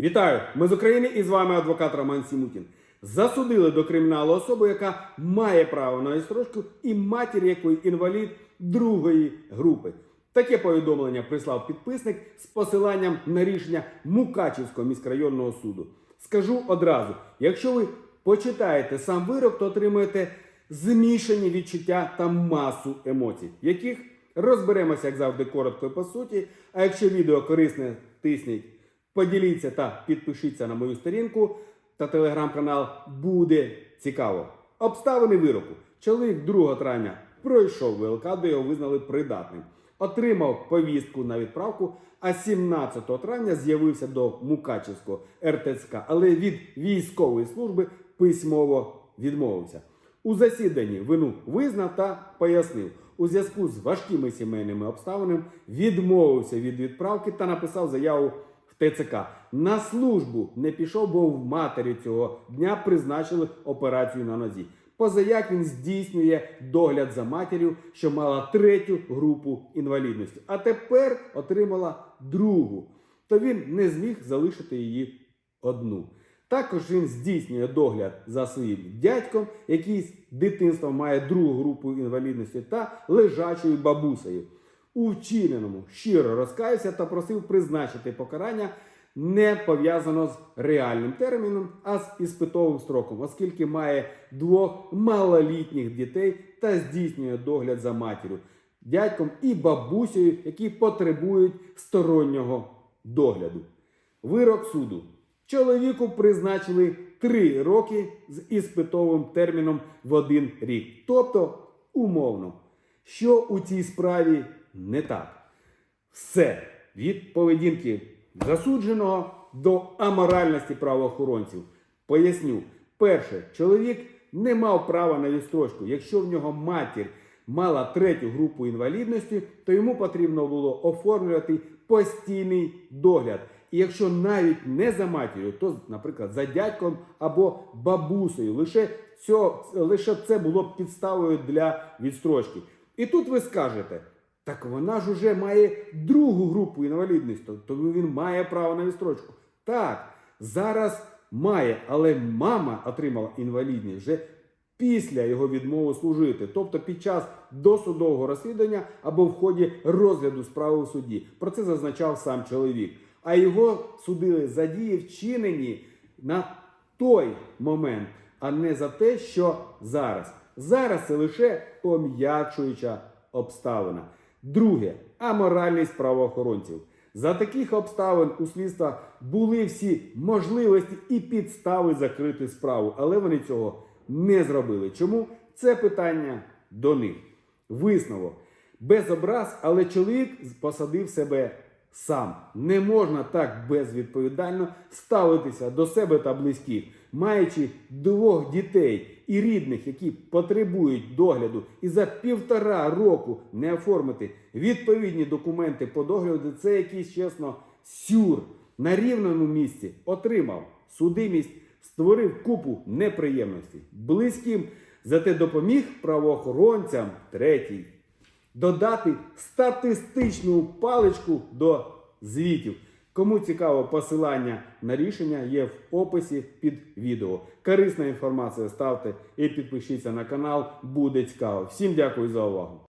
Вітаю! Ми з України і з вами адвокат Роман Сімутін. Засудили до криміналу особу, яка має право на відстрочку і матір якої інвалід другої групи. Таке повідомлення прислав підписник з посиланням на рішення Мукачівського міськрайонного суду. Скажу одразу: якщо ви почитаєте сам вирок, то отримаєте змішані відчуття та масу емоцій, яких розберемося, як завжди, коротко і по суті. А якщо відео корисне, тисніть Поділіться та підпишіться на мою сторінку та телеграм-канал. Буде цікаво. Обставини вироку. Чоловік 2 травня пройшов ВЛК, де його визнали придатним. Отримав повістку на відправку, а 17 травня з'явився до Мукачівського РТЦК, але від військової служби письмово відмовився. У засіданні вину визнав та пояснив. У зв'язку з важкими сімейними обставинами відмовився від відправки та написав заяву ТЦК. На службу не пішов, бо в матері цього дня призначили операцію на нозі. Позаяк він здійснює догляд за матір'ю, що мала третю групу інвалідності, а тепер отримала другу. То він не зміг залишити її одну. Також він здійснює догляд за своїм дядьком, який з дитинства має другу групу інвалідності, та лежачою бабусею. У вчиненому щиро розкаявся та просив призначити покарання не пов'язано з реальним терміном, а з іспитовим строком, оскільки має двох малолітніх дітей та здійснює догляд за матір'ю, дядьком і бабусею, які потребують стороннього догляду. Вирок суду. Чоловіку призначили 3 роки з іспитовим терміном в один рік. Тобто умовно, що у цій справі не так. Все від поведінки засудженого до аморальності правоохоронців. Поясню, перше, чоловік не мав права на відстрочку. Якщо в нього матір мала третю групу інвалідності, то йому потрібно було оформлювати постійний догляд. І якщо навіть не за матір'ю, то, наприклад, за дядьком або бабусею, лише, цьо, лише це було б підставою для відстрочки. І тут ви скажете, так вона ж уже має другу групу інвалідності, тому він має право на відстрочку. Так, зараз має, але мама отримала інвалідність вже після його відмови служити, тобто під час досудового розслідування або в ході розгляду справи в суді. Про це зазначав сам чоловік. А його судили за дії вчинені на той момент, а не за те, що зараз. Зараз це лише пом'якшуюча обставина. Друге аморальність правоохоронців. За таких обставин у слідства були всі можливості і підстави закрити справу, але вони цього не зробили. Чому? Це питання до них. Висновок. Без образ, але чоловік посадив себе сам. Не можна так безвідповідально ставитися до себе та близьких, маючи двох дітей і рідних, які потребують догляду, і за півтора року не оформити відповідні документи по догляду, це якийсь чесно сюр на рівному місці отримав судимість, створив купу неприємностей. Близьким зате допоміг правоохоронцям третій додати статистичну паличку до звітів. Кому цікаво посилання на рішення є в описі під відео. Корисна інформація ставте і підпишіться на канал, буде цікаво. Всім дякую за увагу.